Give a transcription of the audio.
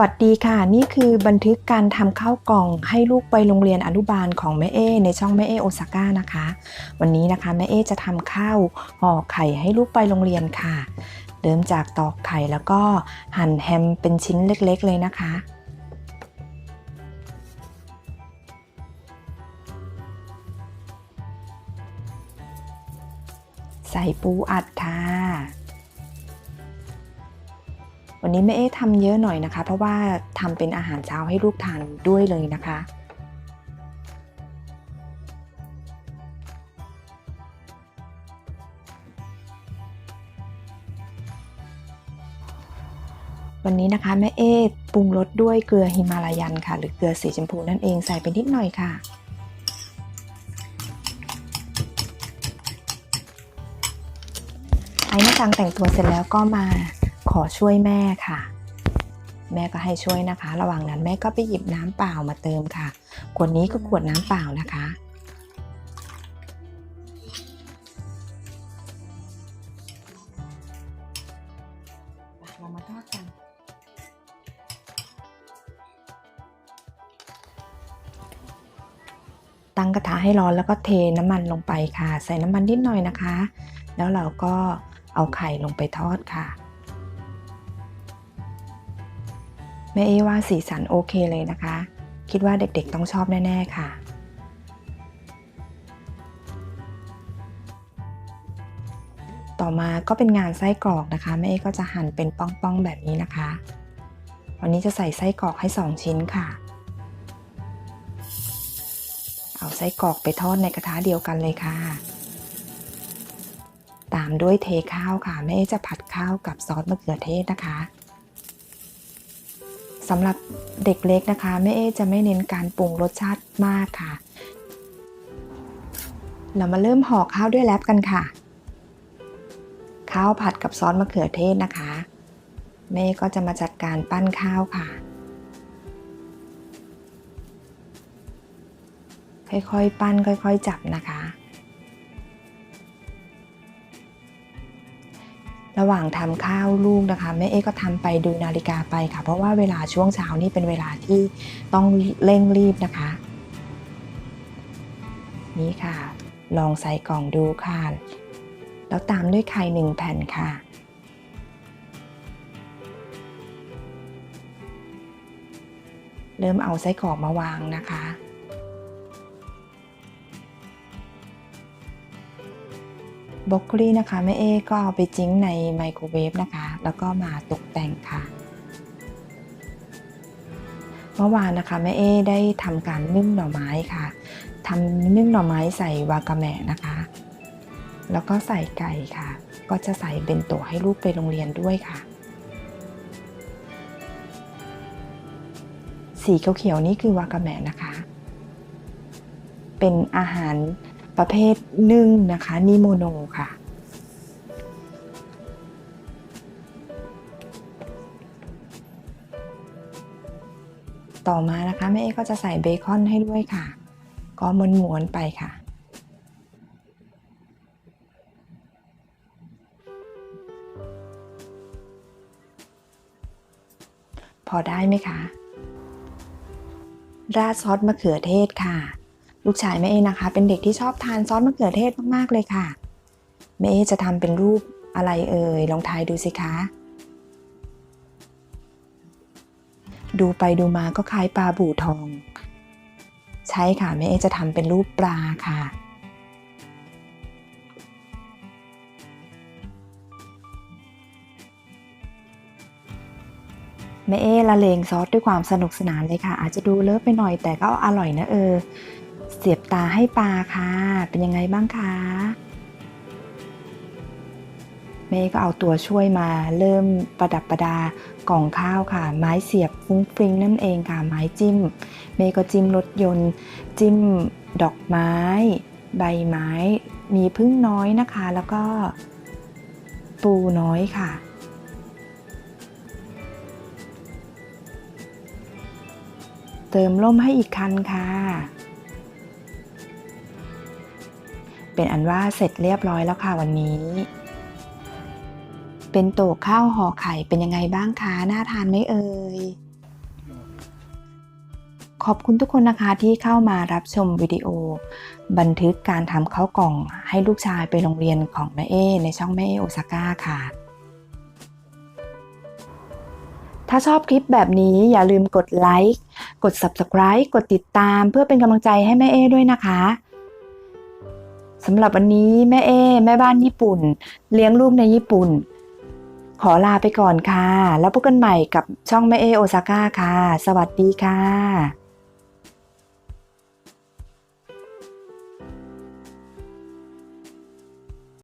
วัสดีค่ะ นี่คือบันทึกการทำข้าวกล่องให้ลูกไปโรงเรียนอนุบาลของแม่เอในช่องแม่เอโอซาก้านะคะ วันนี้นะคะแม่เอจะทำข้าวห่อไข่ให้ลูกไปโรงเรียนค่ะ เริ่มจากตอกไข่แล้วก็หั่นแฮมเป็นชิ้นเล็กๆเลยนะคะใส่ปูอัดค่ะ วันนี้แม่เอ๊ทำเยอะหน่อยนะคะ เพราะว่าทำเป็นอาหารเช้าให้ลูกทานด้วยเลยนะคะวันนี้นะคะแม่เอ๊ปรุงรสด้วยเกลือฮิมาลายันค่ะ หรือเกลือสีชมพูนั่นเองใส่ไปนิดหน่อยค่ะ ไอ้แม่จังแต่งตัวเสร็จแล้วก็มา อช่วยแม่ค่ะ แม่ก็ให้ช่วยนะคะ ระหว่างนั้นแม่ก็ไปหยิบน้ำเปล่ามาเติมค่ะ ขวดนี้ก็ขวดน้ำเปล่านะคะ เรามาทอดกัน ตั้งกระทะให้ร้อนแล้วก็เทน้ำมันลงไปค่ะ ใส่น้ำมันนิดหน่อยนะคะ แล้วเราก็เอาไข่ลงไปทอดค่ะ แม่เอว่าสีสันโอเคเลยนะคะ คิดว่าเด็กๆต้องชอบแน่ ๆ ค่ะ ต่อมาก็เป็นงานไส้กรอกนะคะแม่เอก็จะหั่นเป็นป้องๆแบบนี้นะคะ วันนี้จะใส่ไส้กรอกให้ 2 ชิ้นค่ะ เอาไส้กรอกไปทอดในกระทะเดียวกันเลยค่ะตามด้วยเทข้าวค่ะแม่เอ๊จะผัดข้าวกับซอสมะเขือเทศนะคะ สำหรับเด็กเล็กนะคะแม่เอ๊จะไม่เน้นการปรุงรสชาติมากค่ะ เรามาเริ่มห่อข้าวด้วยแรปกันค่ะ ข้าวผัดกับซอสมะเขือเทศนะคะแม่ก็จะมาจัดการปั้นข้าวค่ะ ค่อยๆ ปั้นค่อย ๆ จับนะคะ ระหว่างทำข้าวลูกนะคะแม่เอ๊ก็ทำไปดูนาฬิกาไปค่ะ เพราะว่าเวลาช่วงเช้านี่เป็นเวลาที่ต้องเร่งรีบนะคะ นี่ค่ะ ลองใส่กล่องดูค่ะ แล้วตามด้วยไข่หนึ่งแผ่นค่ะ เริ่มเอาไส้กรอกมาวางนะคะ บรอกโคลีนะคะแม่เอก็เอาไปจิ้งในไมโครเวฟนะคะ แล้วก็มาตกแต่งค่ะ เมื่อวานนะคะแม่เอได้ทำการนึ่งหน่อไม้ค่ะทำนึ่งหน่อไม้ใส่วากาแมะนะคะ แล้วก็ใส่ไก่ค่ะ ก็จะใส่เป็นโตะให้ลูกไปโรงเรียนด้วยค่ะ สีเขียวๆนี่คือวากาแมะนะคะ เป็นอาหาร ประเภทนึ่งนะคะนิโมโนค่ะ ต่อมานะคะแม่เอก็จะใส่เบคอนให้ด้วยค่ะ ก็ม้วนๆไปค่ะพอได้ไหมคะ ราดซอสมะเขือเทศค่ะ ลูกชายแม่เอนะคะ เป็นเด็กที่ชอบทานซอสมะเขือเทศมากๆเลยค่ะแม่เอจะทำเป็นรูปอะไรเอ่ยลองทายดูสิคะ ดูไปดูมาก็คล้ายปลาบู่ทอง ใช่ค่ะแม่เอจะทำเป็นรูปปลาค่ะแม่เอละเลงซอสด้วยความสนุกสนานเลยค่ะ อาจจะดูเลอะไปหน่อยแต่ก็อร่อยนะเออ สียบตาให้ปลาค่ะ เป็นยังไงบ้างคะแม่ก็เอาตัวช่วยมาเริ่มประดับประดากล่องข้าวค่ะ ไม้เสียบฟุ้งฟริ้งนั่นเองค่ะ ไม้จิ้ม เมย์ก็จิ้มรถยนต์ จิ้มดอกไม้ ใบไม้ มีพึ่งน้อยนะคะ แล้วก็ปูน้อยค่ะเติมล่มให้อีกคันค่ะ เป็นอันว่าเสร็จเรียบร้อยแล้วค่ะวันนี้ เป็นโตข้าวห่อไข่เป็นยังไงบ้างคะน่าทานไหมเอ่ยขอบคุณทุกคนนะคะที่เข้ามารับชมวิดีโอ บันทึกการทำข้าวกล่องให้ลูกชายไปโรงเรียนของแม่เอในช่องแม่เอโอซาก้าค่ะ ถ้าชอบคลิปแบบนี้อย่าลืมกดไลค์ กด Subscribe กดติดตามเพื่อเป็นกำลังใจให้แม่เอด้วยนะคะ สำหรับวันนี้แม่เอแม่บ้านญี่ปุ่น เลี้ยงลูกในญี่ปุ่น ขอลาไปก่อนค่ะ แล้วพบกันใหม่กับช่องแม่เอโอซาก้าค่ะ สวัสดีค่ะ